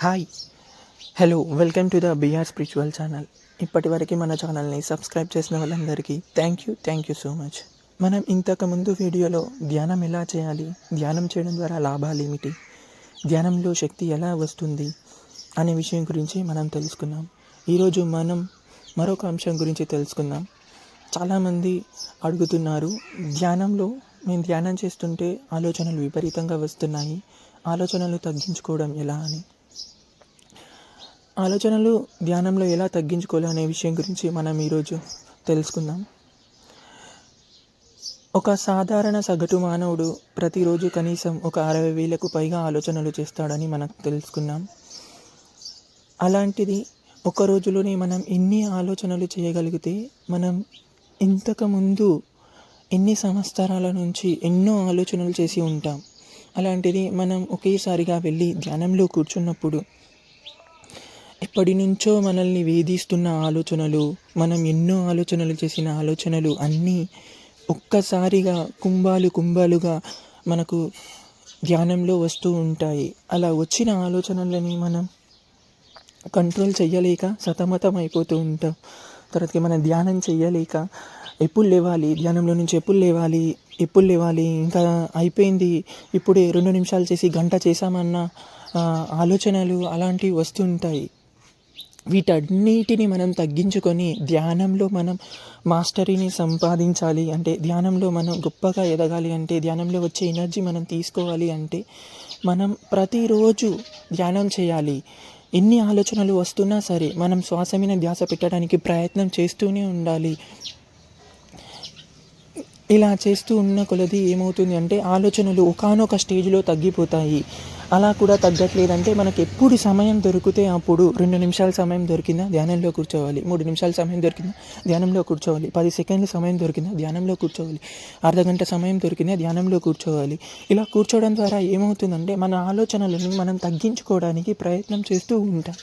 Hi. Hello welcome to the BR spiritual channel. ఇప్పటివరకు మన ఛానల్ని సబ్స్క్రైబ్ చేసిన వాళ్ళందరికీ thank you thank you so much. మనం ఇంతకుముందు వీడియోలో ధ్యానం ఎలా చేయాలి ధ్యానం చేయడం ద్వారా లాభాలు ఏమిటి ధ్యానంలో శక్తి ఎలా వస్తుంది అనే విషయం గురించి మనం తెలుసుకున్నాం. ఈరోజు మనం మరొక అంశం గురించి తెలుసుకుందాం. చాలామంది అడుగుతున్నారు ధ్యానంలో మేము ధ్యానం చేస్తుంటే ఆలోచనలు విపరీతంగా వస్తున్నాయి ఆలోచనలు తగ్గించుకోవడం ఎలా అని? ఆలోచనలు ధ్యానంలో ఎలా తగ్గించుకోవాలి అనే విషయం గురించి మనం ఈరోజు తెలుసుకుందాం. ఒక సాధారణ సగటు మానవుడు ప్రతిరోజు కనీసం ఒక అరవై వేలకు పైగా ఆలోచనలు చేస్తాడని మనం తెలుసుకున్నాం. అలాంటిది ఒక రోజులోనే మనం ఎన్ని ఆలోచనలు చేయగలిగితే మనం ఇంతకుముందు ఎన్ని సంవత్సరాల నుంచి ఎన్నో ఆలోచనలు చేసి ఉంటాం. అలాంటిది మనం ఒకేసారిగా వెళ్ళి ధ్యానంలో కూర్చున్నప్పుడు ఎప్పటి నుంచో మనల్ని వేధిస్తున్న ఆలోచనలు మనం ఎన్నో ఆలోచనలు చేసిన ఆలోచనలు అన్నీ ఒక్కసారిగా కుంభాలు కుంభాలుగా మనకు ధ్యానంలో వస్తూ ఉంటాయి. అలా వచ్చిన ఆలోచనలని మనం కంట్రోల్ చేయలేక సతమతం అయిపోతూ ఉంటాం. తర్వాతకి మనం ధ్యానం చేయలేక ఎప్పుడు లేవాలి ధ్యానంలో నుంచి ఎప్పుడు లేవాలి ఎప్పుడు లేవాలి ఇంకా అయిపోయింది ఇప్పుడే రెండు నిమిషాలు చేసి గంట చేసామన్న ఆలోచనలు అలాంటివి వస్తుంటాయి వీటన్నిటిని మనం తగ్గించుకొని ధ్యానంలో మనం మాస్టరీని సంపాదించాలి అంటే ధ్యానంలో మనం గొప్పగా ఎదగాలి అంటే ధ్యానంలో వచ్చే ఎనర్జీ మనం తీసుకోవాలి అంటే మనం ప్రతిరోజు ధ్యానం చేయాలి. ఎన్ని ఆలోచనలు వస్తున్నా సరే మనం శ్వాస మీద ధ్యాస పెట్టడానికి ప్రయత్నం చేస్తూనే ఉండాలి. ఇలా చేస్తూ ఉన్న కొలది ఏమవుతుంది అంటే ఆలోచనలు ఒకానొక స్టేజ్లో తగ్గిపోతాయి. అలా కూడా తగ్గట్లేదంటే మనకి ఎప్పుడు సమయం దొరికితే అప్పుడు రెండు నిమిషాల సమయం దొరికిందా? ధ్యానంలో కూర్చోవాలి. మూడు నిమిషాల సమయం దొరికిందా? ధ్యానంలో కూర్చోవాలి. పది సెకండ్ల సమయం దొరికిందా? ధ్యానంలో కూర్చోవాలి. అర్ధగంట సమయం దొరికిందా? ధ్యానంలో కూర్చోవాలి. ఇలా కూర్చోవడం ద్వారా ఏమవుతుందంటే మన ఆలోచనలను మనం తగ్గించుకోవడానికి ప్రయత్నం చేస్తూ ఉంటాం.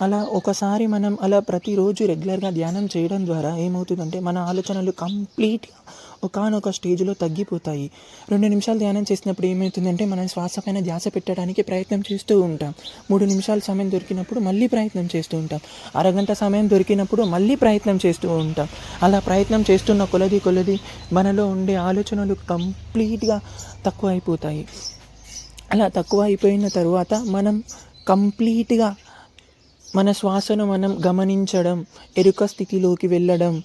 అలా ఒకసారి మనం అలా ప్రతిరోజు రెగ్యులర్గా ధ్యానం చేయడం ద్వారా ఏమవుతుందంటే మన ఆలోచనలు కంప్లీట్గా ఒకనొక స్టేజ్లో తగ్గిపోతాయి. రెండు నిమిషాలు ధ్యానం చేసినప్పుడు ఏమవుతుందంటే మనం శ్వాస పైన ధ్యాస పెట్టడానికి ప్రయత్నం చేస్తూ ఉంటాం. మూడు నిమిషాల సమయం దొరికినప్పుడు మళ్ళీ ప్రయత్నం చేస్తూ ఉంటాం. అరగంట సమయం దొరికినప్పుడు మళ్ళీ ప్రయత్నం చేస్తూ ఉంటాం. అలా ప్రయత్నం చేస్తున్న కొలది కొలది మనలో ఉండే ఆలోచనలు కంప్లీట్గా తక్కువ అయిపోతాయి అలా తక్కువ అయిపోయిన తర్వాత మనం కంప్లీట్గా మన శ్వాసను మనం గమనించడం ఎరుక స్థితిలోకి వెళ్ళడం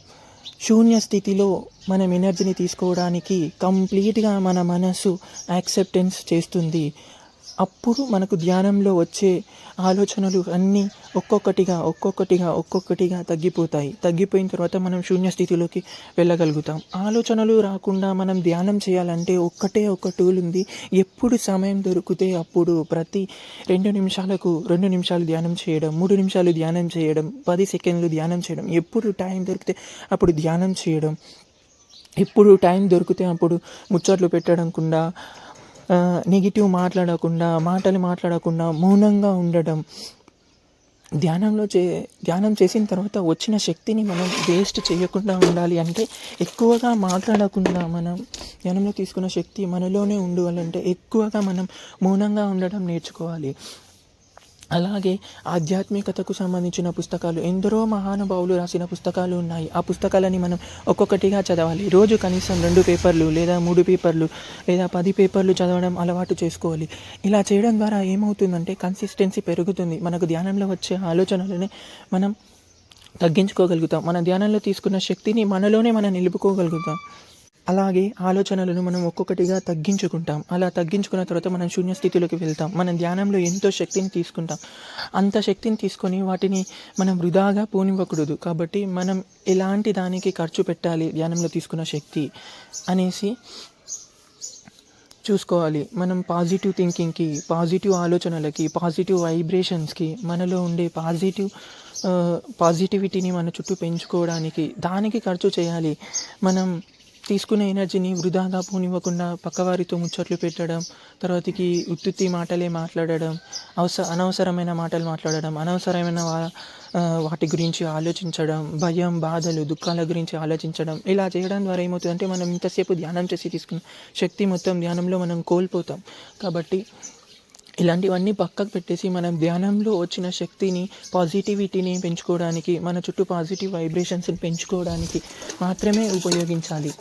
శూన్య స్థితిలో మనం ఎనర్జీని తీసుకోవడానికి కంప్లీట్గా మన మనసు యాక్సెప్టెన్స్ చేస్తుంది. అప్పుడు మనకు ధ్యానంలో వచ్చే ఆలోచనలు అన్నీ ఒక్కొక్కటిగా ఒక్కొక్కటిగా ఒక్కొక్కటిగా తగ్గిపోతాయి. తగ్గిపోయిన తర్వాత మనం శూన్య స్థితిలోకి వెళ్ళగలుగుతాం. ఆలోచనలు రాకుండా మనం ధ్యానం చేయాలంటే ఒక్కటే ఒక టూల్ ఉంది. ఎప్పుడు సమయం దొరికితే అప్పుడు ప్రతి రెండు నిమిషాలకు రెండు నిమిషాలు ధ్యానం చేయడం మూడు నిమిషాలు ధ్యానం చేయడం పది సెకండ్లు ధ్యానం చేయడం ఎప్పుడు టైం దొరికితే అప్పుడు ధ్యానం చేయడం ఎప్పుడు టైం దొరికితే అప్పుడు ముచ్చట్లు పెట్టడంకుండా నెగిటివ్ మాట్లాడకుండా మాటలు మాట్లాడకుండా మౌనంగా ఉండడం. ధ్యానంలో చే ధ్యానం చేసిన తర్వాత వచ్చిన శక్తిని మనం వేస్ట్ చేయకుండా ఉండాలి అంటే ఎక్కువగా మాట్లాడకుండా మనం ధ్యానంలో తీసుకున్న శక్తి మనలోనే ఉండాలంటే ఎక్కువగా మనం మౌనంగా ఉండడం నేర్చుకోవాలి. అలాగే ఆధ్యాత్మికతకు సంబంధించిన పుస్తకాలు ఎందరో మహానుభావులు రాసిన పుస్తకాలు ఉన్నాయి. ఆ పుస్తకాలని మనం ఒక్కొక్కటిగా చదవాలి. రోజు కనీసం రెండు పేపర్లు లేదా మూడు పేపర్లు లేదా పది పేపర్లు చదవడం అలవాటు చేసుకోవాలి. ఇలా చేయడం ద్వారా ఏమవుతుందంటే కన్సిస్టెన్సీ పెరుగుతుంది. మనకు ధ్యానంలో వచ్చే ఆలోచనలని మనం తగ్గించుకోగలుగుతాం. మన ధ్యానంలో తీసుకున్న శక్తిని మనలోనే మనం నిలుపుకోగలుగుతాం. అలాగే ఆలోచనలను మనం ఒక్కొక్కటిగా తగ్గించుకుంటాం. అలా తగ్గించుకున్న తర్వాత మనం శూన్య స్థితిలోకి వెళ్తాం. మనం ధ్యానంలో ఎంతో శక్తిని తీసుకుంటాం. అంత శక్తిని తీసుకొని వాటిని మనం వృధాగా పోనివ్వకూడదు. కాబట్టి మనం ఎలాంటి దానికి ఖర్చు పెట్టాలి? ధ్యానంలో తీసుకున్న శక్తి అనేసి చూసుకోవాలి. మనం పాజిటివ్ థింకింగ్కి పాజిటివ్ ఆలోచనలకి పాజిటివ్ వైబ్రేషన్స్కి మనలో ఉండే పాజిటివ్ పాజిటివిటీని మన చుట్టూ పెంచుకోవడానికి దానికి ఖర్చు చేయాలి. మనం తీసుకునే ఎనర్జీని వృధా పోనివ్వకుండా పక్కవారితో ముచ్చట్లు పెట్టడం తర్వాతకి ఉత్తుత్తి మాటలే మాట్లాడడం అవస అనవసరమైన మాటలు మాట్లాడడం అనవసరమైన వా- వాటి గురించి ఆలోచించడం భయం బాధలు దుఃఖాల గురించి ఆలోచించడం ఇలా చేయడం ద్వారా ఏమవుతుందంటే మనం ఇంతసేపు ధ్యానం చేసి తీసుకున్న శక్తి మొత్తం ధ్యానంలో మనం కోల్పోతాం. కాబట్టి ఇలాంటివన్నీ పక్కకు పెట్టేసి మనం ధ్యానంలో వచ్చిన శక్తిని పాజిటివిటీని పెంచుకోవడానికి మన చుట్టూ పాజిటివ్ వైబ్రేషన్స్ని పెంచుకోవడానికి మాత్రమే ఉపయోగించాలి.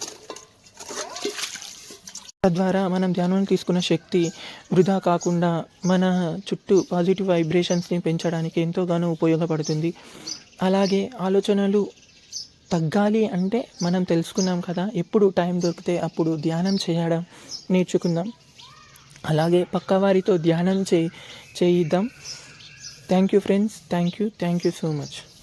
తద్వారా మనం ధ్యానం తీసుకున్న శక్తి వృధా కాకుండా మన చుట్టూ పాజిటివ్ వైబ్రేషన్స్ని పెంచడానికి ఎంతోగానో ఉపయోగపడుతుంది. అలాగే ఆలోచనలు తగ్గాలి అంటే మనం తెలుసుకున్నాం కదా ఎప్పుడు టైం దొరికితే అప్పుడు ధ్యానం చేయడం నేర్చుకుందాం. అలాగే పక్కవారితో ధ్యానం చే చేయిద్దాం. Thank you friends thank you thank you so much.